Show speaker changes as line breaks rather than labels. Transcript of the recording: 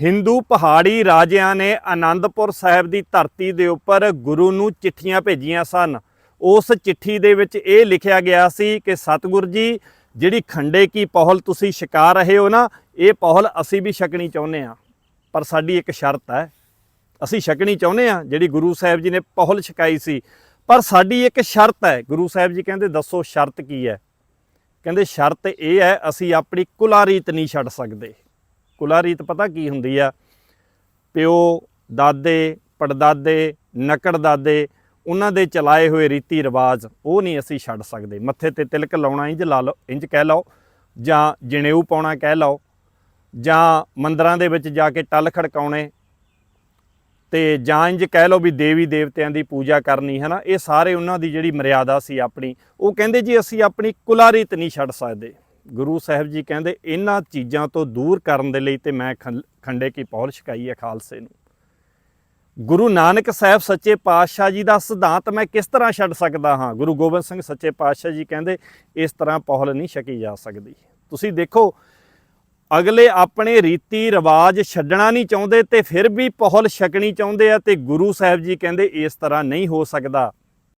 ਹਿੰਦੂ ਪਹਾੜੀ ਰਾਜਿਆਂ ਨੇ ਆਨੰਦਪੁਰ ਸਾਹਿਬ ਦੀ ਧਰਤੀ ਦੇ ਉੱਪਰ ਗੁਰੂ ਨੂੰ ਚਿੱਠੀਆਂ ਭੇਜੀਆਂ ਸਨ। ਉਸ ਚਿੱਠੀ ਦੇ ਵਿੱਚ ਇਹ ਲਿਖਿਆ ਗਿਆ ਸੀ ਕਿ, ਸਤਿਗੁਰ ਜੀ, ਜਿਹੜੀ ਖੰਡੇ ਕੀ ਪਹਲ ਤੁਸੀਂ ਛਕਾ ਰਹੇ ਹੋ ਨਾ, ਇਹ ਪਹਲ ਅਸੀਂ ਵੀ ਛਕਣੀ ਚਾਹੁੰਦੇ ਆ ਪਰ ਸਾਡੀ ਇੱਕ ਸ਼ਰਤ ਹੈ। ਅਸੀਂ ਛਕਣੀ ਚਾਹੁੰਦੇ ਆ ਜਿਹੜੀ ਗੁਰੂ ਸਾਹਿਬ ਜੀ ਨੇ ਪਹਲ ਛਕਾਈ ਸੀ। ਪਰ ਸਾਡੀ ਇੱਕ ਸ਼ਰਤ ਹੈ। ਗੁਰੂ ਸਾਹਿਬ ਜੀ ਕਹਿੰਦੇ, ਦੱਸੋ ਸ਼ਰਤ ਕੀ ਹੈ? ਕਹਿੰਦੇ, ਸ਼ਰਤ ਇਹ ਹੈ, ਅਸੀਂ ਆਪਣੀ ਕੁਲਾਰੀਤ ਨਹੀਂ ਛੱਡ ਸਕਦੇ। ਕੁਲਾ ਰੀਤ ਪਤਾ ਕੀ ਹੁੰਦੀ ਆ? ਪਿਓ, ਦਾਦੇ, ਪੜਦਾਦੇ, ਨਕੜ ਦਾਦੇ, ਉਹਨਾਂ ਦੇ ਚਲਾਏ ਹੋਏ ਰੀਤੀ ਰਿਵਾਜ, ਉਹ ਨਹੀਂ ਅਸੀਂ ਛੱਡ ਸਕਦੇ। ਮੱਥੇ ਤੇ ਤਿਲਕ ਲਾਉਣਾ ਇੰਜ ਲਾ ਲਓ ਇੰਜ ਕਹਿ ਲਓ, ਜਾਂ ਜਣੇਊ ਪਾਉਣਾ ਕਹਿ ਲਓ, ਜਾਂ ਮੰਦਰਾਂ ਦੇ ਵਿੱਚ ਜਾ ਕੇ ਟੱਲ ਖੜਕਾਉਣੇ, ਤੇ ਜਾਂ ਇੰਜ ਕਹਿ ਲਓ ਵੀ ਦੇਵੀ ਦੇਵਤਿਆਂ ਦੀ ਪੂਜਾ ਕਰਨੀ ਹੈ ਨਾ ਇਹ ਸਾਰੇ ਉਹਨਾਂ ਦੀ ਜਿਹੜੀ ਮਰਿਆਦਾ ਸੀ ਆਪਣੀ, ਉਹ ਕਹਿੰਦੇ ਜੀ ਅਸੀਂ ਆਪਣੀ ਕੁਲਾਰੀਤ ਨਹੀਂ ਛੱਡ ਸਕਦੇ। ਗੁਰੂ ਸਾਹਿਬ ਜੀ ਕਹਿੰਦੇ ਇਹਨਾਂ ਚੀਜ਼ਾਂ ਤੋਂ ਦੂਰ ਕਰਨ ਦੇ ਲਈ ਤੇ ਮੈਂ ਖੰ- ਖੰਡੇ ਕੀ ਪੌਲ ਛਕਾਈ ਹੈ ਖਾਲਸੇ ਨੂੰ। ਗੁਰੂ ਨਾਨਕ ਸਾਹਿਬ ਸੱਚੇ ਪਾਤਸ਼ਾਹ ਜੀ ਦਾ ਸਿਧਾਂਤ ਮੈਂ ਕਿਸ ਤਰ੍ਹਾਂ ਛੱਡ ਸਕਦਾ ਹਾਂ? ਗੁਰੂ ਗੋਬਿੰਦ ਸਿੰਘ ਸੱਚੇ ਪਾਤਸ਼ਾਹ ਜੀ ਕਹਿੰਦੇ, ਇਸ ਤਰ੍ਹਾਂ ਪਹੁਲ ਨਹੀਂ ਛਕੀ ਜਾ ਸਕਦੀ। ਤੁਸੀਂ ਦੇਖੋ, ਅਗਲੇ ਆਪਣੇ ਰੀਤੀ ਰਿਵਾਜ ਛੱਡਣਾ ਨਹੀਂ ਚਾਹੁੰਦੇ ਤੇ ਫਿਰ ਵੀ ਪਹੁਲ ਛਕਣੀ ਚਾਹੁੰਦੇ ਆ ਤੇ ਗੁਰੂ ਸਾਹਿਬ ਜੀ ਕਹਿੰਦੇ, ਇਸ ਤਰ੍ਹਾਂ ਨਹੀਂ ਹੋ ਸਕਦਾ।